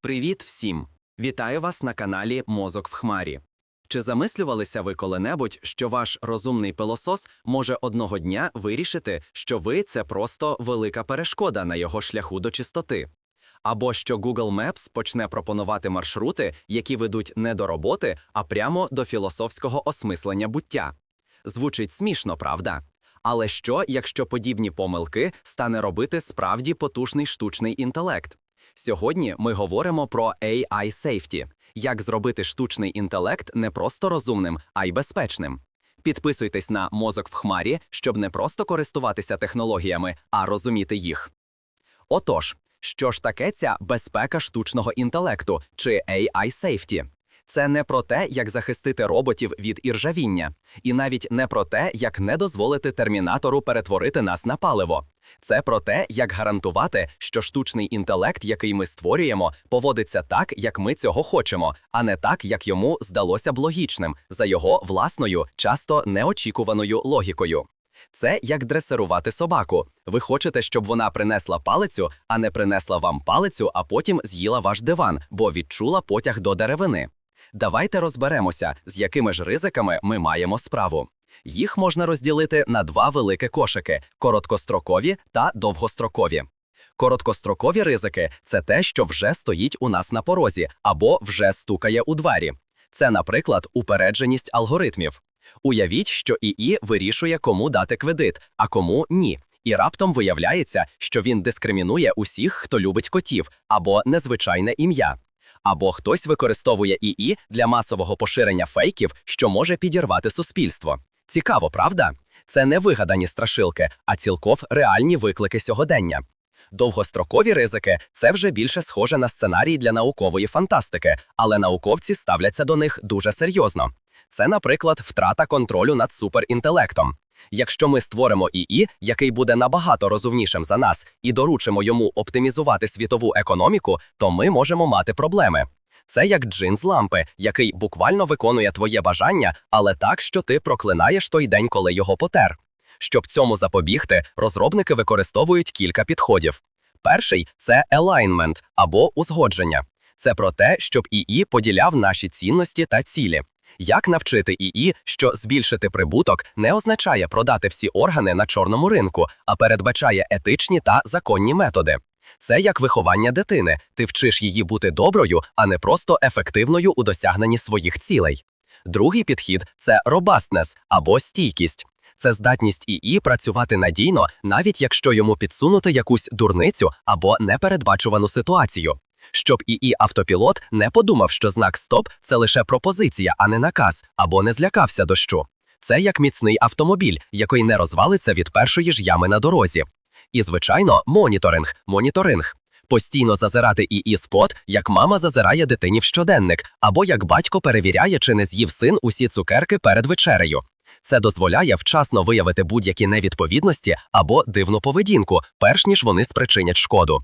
Привіт всім! Вітаю вас на каналі Мозок в Хмарі. Чи замислювалися ви коли-небудь, що ваш розумний пилосос може одного дня вирішити, що ви це просто велика перешкода на його шляху до чистоти? Або що Google Maps почне пропонувати маршрути, які ведуть не до роботи, а прямо до філософського осмислення буття? Звучить смішно, правда? Але що, якщо подібні помилки стане робити справді потужний штучний інтелект? Сьогодні ми говоримо про AI Safety – як зробити штучний інтелект не просто розумним, а й безпечним. Підписуйтесь на мозок в хмарі, щоб не просто користуватися технологіями, а розуміти їх. Отож, що ж таке ця безпека штучного інтелекту чи AI Safety? Це не про те, як захистити роботів від іржавіння, і навіть не про те, як не дозволити термінатору перетворити нас на паливо. Це про те, як гарантувати, що штучний інтелект, який ми створюємо, поводиться так, як ми цього хочемо, а не так, як йому здалося б логічним, за його власною, часто неочікуваною логікою. Це як дресирувати собаку. Ви хочете, щоб вона принесла палицю, а не принесла вам палицю, а потім з'їла ваш диван, бо відчула потяг до деревини. Давайте розберемося, з якими ж ризиками ми маємо справу. Їх можна розділити на два великі кошики: короткострокові та довгострокові. Короткострокові ризики це те, що вже стоїть у нас на порозі або вже стукає у двері. Це, наприклад, упередженість алгоритмів. Уявіть, що ІІ вирішує, кому дати кредит, а кому ні. І раптом виявляється, що він дискримінує усіх, хто любить котів, або незвичайне ім'я. Або хтось використовує ІІ для масового поширення фейків, що може підірвати суспільство. Цікаво, правда? Це не вигадані страшилки, а цілков реальні виклики сьогодення. Довгострокові ризики це вже більше схоже на сценарій для наукової фантастики, але науковці ставляться до них дуже серйозно. Це, наприклад, втрата контролю над суперінтелектом. Якщо ми створимо ІІ, який буде набагато розумнішим за нас, і доручимо йому оптимізувати світову економіку, то ми можемо мати проблеми. Це як джин з лампи, який буквально виконує твоє бажання, але так, що ти проклинаєш той день, коли його потер. Щоб цьому запобігти, розробники використовують кілька підходів. Перший це alignment або узгодження. Це про те, щоб ІІ поділяв наші цінності та цілі. Як навчити ІІ, що збільшити прибуток не означає продати всі органи на чорному ринку, а передбачає етичні та законні методи. Це як виховання дитини. Ти вчиш її бути доброю, а не просто ефективною у досягненні своїх цілей. Другий підхід це robustness або стійкість. Це здатність ІІ працювати надійно, навіть якщо йому підсунути якусь дурницю або непередбачувану ситуацію. Щоб ІІ автопілот не подумав, що знак стоп це лише пропозиція, а не наказ, або не злякався дощу. Це як міцний автомобіль, який не розвалиться від першої ж ями на дорозі. І, звичайно, моніторинг, моніторинг. Постійно зазирати ІІ спот, як мама зазирає дитині в щоденник, або як батько перевіряє, чи не з'їв син усі цукерки перед вечерею. Це дозволяє вчасно виявити будь-які невідповідності або дивну поведінку, перш ніж вони спричинять шкоду.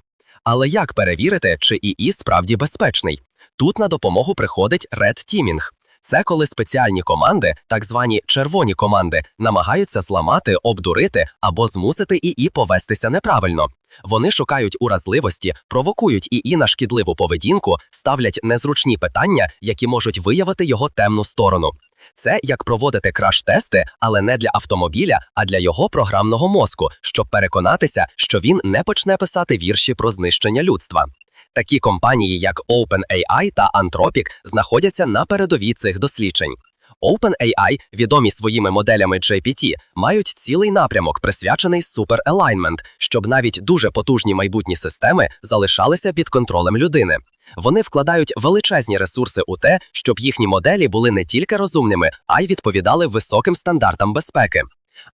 Але як перевірити, чи ІІ справді безпечний? Тут на допомогу приходить Red Teaming. Це коли спеціальні команди, так звані червоні команди, намагаються зламати, обдурити або змусити ІІ повестися неправильно. Вони шукають уразливості, провокують ІІ на шкідливу поведінку, ставлять незручні питання, які можуть виявити його темну сторону. Це як проводити краш-тести, але не для автомобіля, а для його програмного мозку, щоб переконатися, що він не почне писати вірші про знищення людства. Такі компанії, як OpenAI та Anthropic, знаходяться на передовій цих досліджень. OpenAI, відомі своїми моделями GPT, мають цілий напрямок, присвячений Super Alignment, щоб навіть дуже потужні майбутні системи залишалися під контролем людини. Вони вкладають величезні ресурси у те, щоб їхні моделі були не тільки розумними, а й відповідали високим стандартам безпеки.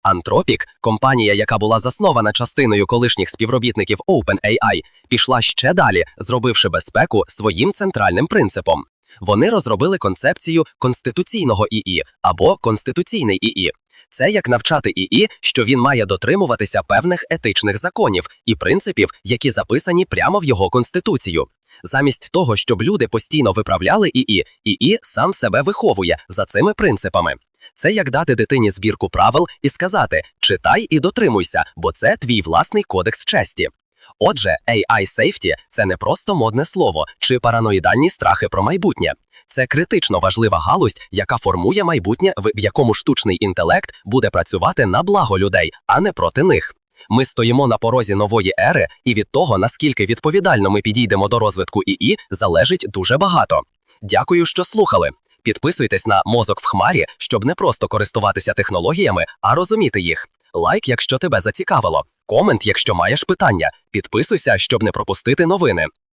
Anthropic, компанія, яка була заснована частиною колишніх співробітників OpenAI, пішла ще далі, зробивши безпеку своїм центральним принципом. Вони розробили концепцію конституційного ІІ або конституційний ІІ. Це як навчати ІІ, що він має дотримуватися певних етичних законів і принципів, які записані прямо в його конституцію. Замість того, щоб люди постійно виправляли ІІ, ІІ сам себе виховує за цими принципами. Це як дати дитині збірку правил і сказати: читай і дотримуйся, бо це твій власний кодекс честі. Отже, AI Safety – це не просто модне слово чи параноїдальні страхи про майбутнє. Це критично важлива галузь, яка формує майбутнє, в якому штучний інтелект буде працювати на благо людей, а не проти них. Ми стоїмо на порозі нової ери, і від того, наскільки відповідально ми підійдемо до розвитку ІІ, залежить дуже багато. Дякую, що слухали. Підписуйтесь на мозок в хмарі, щоб не просто користуватися технологіями, а розуміти їх. Лайк, якщо тебе зацікавило. Комент, якщо маєш питання. Підписуйся, щоб не пропустити новини.